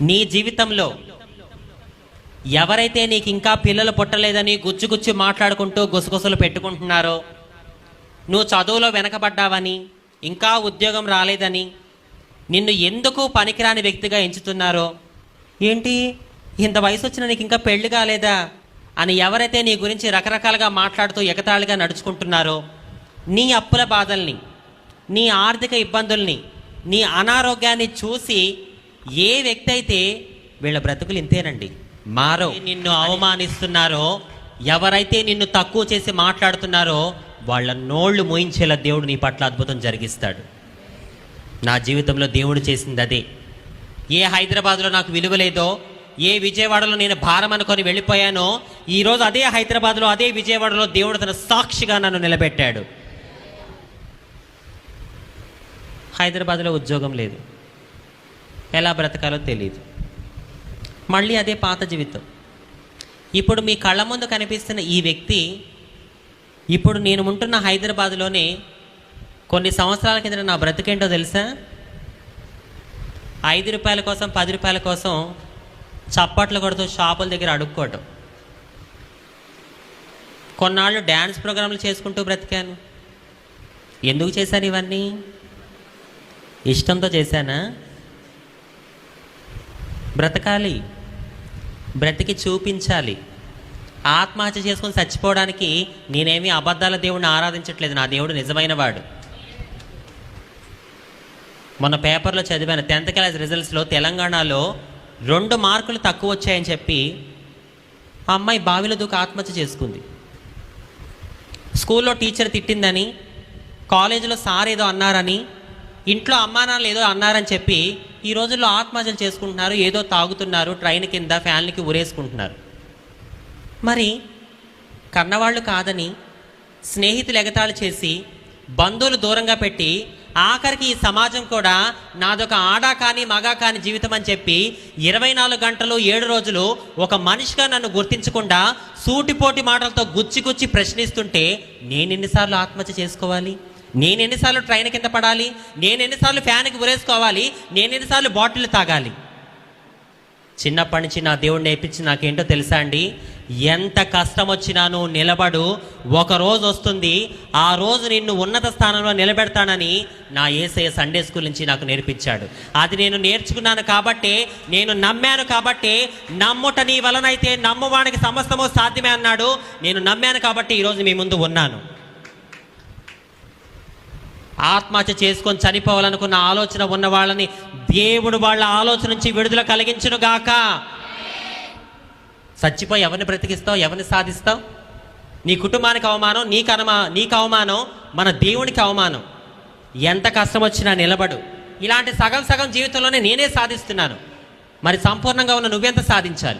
నీ జీవితంలో ఎవరైతే నీకు ఇంకా పిల్లలు పుట్టలేదని గుచ్చి గుచ్చి మాట్లాడుకుంటూ గుసగుసలు పెట్టుకుంటున్నారో నువ్వు చదువులో వెనకబడ్డావని ఇంకా ఉద్యోగం రాలేదని నిన్ను ఎందుకు పనికిరాని వ్యక్తిగా ఎంచుతున్నారో ఏంటి ఇంత వయసు వచ్చిన నీకు ఇంకా పెళ్ళి కాలేదా అని ఎవరైతే నీ గురించి రకరకాలుగా మాట్లాడుతూ ఎగతాళిగా నడుచుకుంటున్నారో నీ అప్పుల బాధల్ని నీ ఆర్థిక ఇబ్బందుల్ని నీ అనారోగ్యాన్ని చూసి ఏ వ్యక్తి అయితే వీళ్ళ బ్రతుకులు ఇంతేనండి? మారో. నిన్ను అవమానిస్తున్నారో ఎవరైతే నిన్ను తక్కువ చేసి మాట్లాడుతున్నారో వాళ్ళ నోళ్ళు మోయించేలా దేవుడు నీ పట్ల అద్భుతం జరిగిస్తాడు. నా జీవితంలో దేవుడు చేసింది అదే. ఏ హైదరాబాద్లో నాకు విలువ లేదో ఏ విజయవాడలో నేను భారం అనుకొని వెళ్ళిపోయానో ఈరోజు అదే హైదరాబాద్లో అదే విజయవాడలో దేవుడు తన సాక్షిగా నన్ను నిలబెట్టాడు. హైదరాబాద్లో ఉద్యోగం లేదు. ఎలా బ్రతకాలో తెలియదు మళ్ళీ అదే పాత జీవితం. ఇప్పుడు మీ కళ్ళ ముందు కనిపిస్తున్న ఈ వ్యక్తి ఇప్పుడు నేను ఉంటున్న హైదరాబాద్లోనే కొన్ని సంవత్సరాల కింద నా బ్రతికేంటో తెలుసా? ఐదు రూపాయల కోసం పది రూపాయల కోసం చప్పట్లు కొడుతూ షాపుల దగ్గర అడుక్కోవటం. కొన్నాళ్ళు డ్యాన్స్ ప్రోగ్రాంలు చేసుకుంటూ బ్రతికాను. ఎందుకు చేశాను ఇవన్నీ? ఇష్టంతో చేశానా? బ్రతకాలి. బ్రతికి చూపించాలి. ఆత్మహత్య చేసుకొని చచ్చిపోవడానికి నేనేమి అబద్ధాల దేవుడిని ఆరాధించట్లేదు. నా దేవుడు నిజమైన వాడు. మొన్న పేపర్లో చదివాను. టెన్త్ క్లాస్ రిజల్ట్స్లో తెలంగాణలో రెండు మార్కులు తక్కువ వచ్చాయని చెప్పి ఆ అమ్మాయి బావిలో దూకి ఆత్మహత్య చేసుకుంది. స్కూల్లో టీచర్ తిట్టిందని కాలేజీలో సార్ ఏదో అన్నారని ఇంట్లో అమ్మా నాన్నలు ఏదో అన్నారని చెప్పి ఈ రోజుల్లో ఆత్మహత్యలు చేసుకుంటున్నారు ఏదో తాగుతున్నారు ట్రైన్ కింద ఫ్యాన్లకి ఉరేసుకుంటున్నారు మరి కన్నవాళ్ళు కాదని స్నేహితులు ఎగతాళి చేసి బంధువులు దూరంగా పెట్టి ఆఖరికి ఈ సమాజం కూడా నాదొక ఆడా కానీ మగా కానీ జీవితం అని చెప్పి ఇరవై నాలుగు గంటలు ఏడు రోజులు ఒక మనిషిగా నన్ను గుర్తించకుండా సూటిపోటి మాటలతో గుచ్చి గుచ్చి ప్రశ్నిస్తుంటే నేను ఎన్నిసార్లు ఆత్మహత్య చేసుకోవాలి? నేను ఎన్నిసార్లు ట్రైన్ కింద పడాలి? నేను ఎన్నిసార్లు ఫ్యాన్కి ఉరేసుకోవాలి నేను ఎన్నిసార్లు బాటిల్ తాగాలి? చిన్నప్పటి నుంచి నా దేవుడు నేర్పించి నాకేంటో తెలుసా అండి? ఎంత కష్టం వచ్చినాను నిలబడు ఒక రోజు వస్తుంది ఆ రోజు నిన్ను ఉన్నత స్థానంలో నిలబెడతానని నా ఏసయ్య సండే స్కూల్ నుంచి నాకు నేర్పించాడు. అది నేను నేర్చుకున్నాను కాబట్టే నేను నమ్మాను కాబట్టే నమ్ముట నీ వలనైతే నమ్మువానికి సమస్తము సాధ్యమే అన్నాడు. నేను నమ్మాను కాబట్టి ఈరోజు మీ ముందు ఉన్నాను. ఆత్మహత్య చేసుకొని చనిపోవాలనుకున్న ఆలోచన ఉన్న వాళ్ళని దేవుడు వాళ్ళ ఆలోచన నుంచి విడుదల కలిగించును గాక. చచ్చిపోయి ఎవరిని బ్రతికిస్తావు? ఎవరిని సాధిస్తావు? నీ కుటుంబానికి అవమానం నీకు అనమా నీకు అవమానం మన దేవునికి అవమానం. ఎంత కష్టం వచ్చినా నిలబడు. ఇలాంటి సగం సగం జీవితంలోనే నేనే సాధిస్తున్నాను. మరి సంపూర్ణంగా ఉన్న నువ్వెంత సాధించాలి?